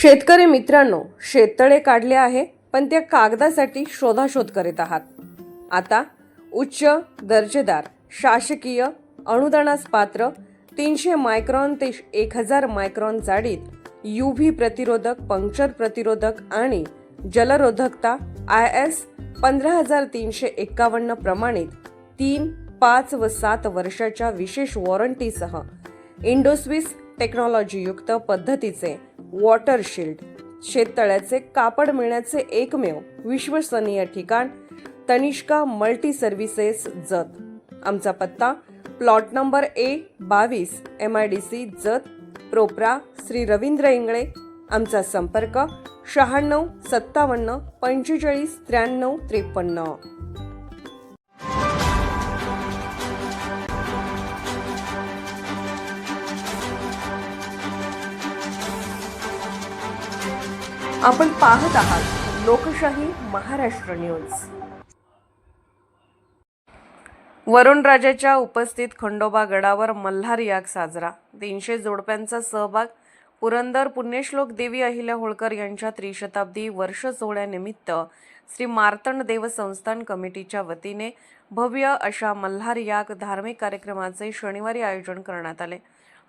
शेतकरी मित्रांनो शेततळे काढले आहे पण त्या कागदासाठी शोधाशोध करीत आहात. आता उच्च दर्जेदार शासकीय अनुदानास पात्र तीनशे मायक्रॉन ते एक हजार मायक्रॉन जाडीत यू व्ही प्रतिरोधक पंक्चर प्रतिरोधक आणि जलरोधकता आय एस पंधरा हजार तीनशे एक्कावन्न प्रमाणित तीन पाच व सात वर्षाच्या विशेष वॉरंटीसह इंडोस्विस टेक्नॉलॉजीयुक्त पद्धतीचे वॉटर शिल्ड. शेततळ्याचे कापड मिळण्याचे एकमेव विश्वसनीय ठिकाण तनिष्का मल्टी सर्व्हिसेस जत. आमचा पत्ता प्लॉट नंबर ए बावीस M I D C Jat प्रोप्रा Shri Ravindra Ingale. आमचा संपर्क शहाण्णव सत्तावन्न पंचेचाळीस त्र्याण्णव त्रेपन्न. आपण पाहत आहात लोकशाही महाराष्ट्र न्यूज. वरुणराजाच्या उपस्थित खंडोबा गडावर मल्हार याग साजरा. तीनशे जोडप्यांचा सहभाग पुरंदर पुण्यश्लोक देवी अहिल्या होळकर यांच्या त्रिशताब्दी वर्ष सोहळ्यानिमित्त श्री मार्तंड देव संस्थान कमिटीच्या वतीने भव्य अशा मल्हार याग धार्मिक कार्यक्रमाचे शनिवारी आयोजन करण्यात आले.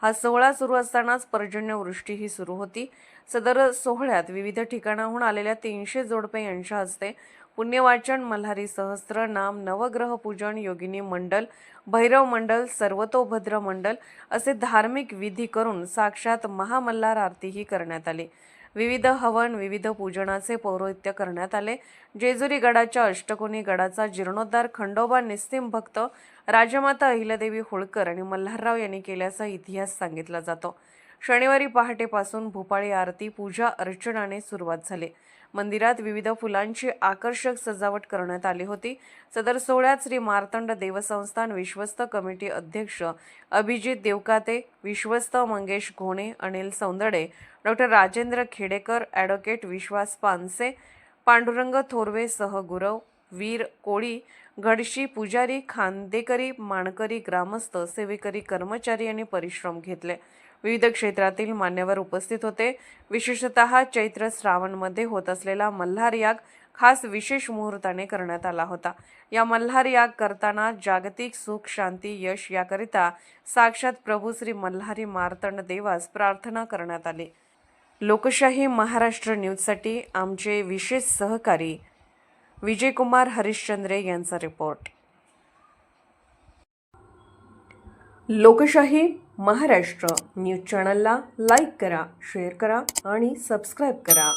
हा सोहळा सुरू असतानाच पर्जन्यवृष्टीही सुरू होती. सदर सोहळ्यात विविध ठिकाणाहून आलेल्या तीनशे जोडपे यांच्या हस्ते पुण्यवाचन मल्हारी सहस्त्र नाम नवग्रह पूजन योगिनी मंडल भैरव मंडल सर्वतोभद्र मंडल असे धार्मिक विधी करून साक्षात महामल्हार आरतीही करण्यात आली. विविध हवन विविध पूजनाचे पौरोहित्य करण्यात आले. जेजुरी गडाच्या अष्टकोनी गडाचा जीर्णोद्धार खंडोबा निस्तीम भक्त राजमाता अहिल्यादेवी होळकर आणि मल्हारराव यांनी केल्याचा इतिहास सांगितला जातो. शनिवारी पहाटेपासून भोपाळी आरती पूजा अर्चनाने सुरुवात झाली. मंदिरात विविध फुलांची आकर्षक सजावट करण्यात आली होती. सदर सोहळ्यात श्री मार्तंड देवसंस्थान विश्वस्त कमिटी अध्यक्ष अभिजित देवकाते विश्वस्त मंगेश घोणे अनिल सौंदडे डॉक्टर राजेंद्र खेडेकर ॲडव्होकेट विश्वास पानसे पांडुरंग थोरवे सह गुरव वीर कोळी घडशी पुजारी खांदेकरी माणकरी ग्रामस्थ सेवेकरी कर्मचारी यांनी परिश्रम घेतले. विविध क्षेत्रातील मान्यवर उपस्थित होते. विशेषतः चैत्र श्रावणमध्ये होत असलेला मल्हार याग खास विशेष मुहूर्ताने करण्यात आला होता. या मल्हार याग करताना जागतिक सुख शांती यश याकरिता साक्षात प्रभू श्री मल्हारी मार्तंड देवास प्रार्थना करण्यात आली. लोकशाही महाराष्ट्र न्यूजसाठी आमचे विशेष सहकारी विजयकुमार हरिश्चंद्रे यांचा रिपोर्ट लोकशाही महाराष्ट्र. न्यूज चॅनलला लाईक करा शेअर करा आणि सबस्क्राईब करा.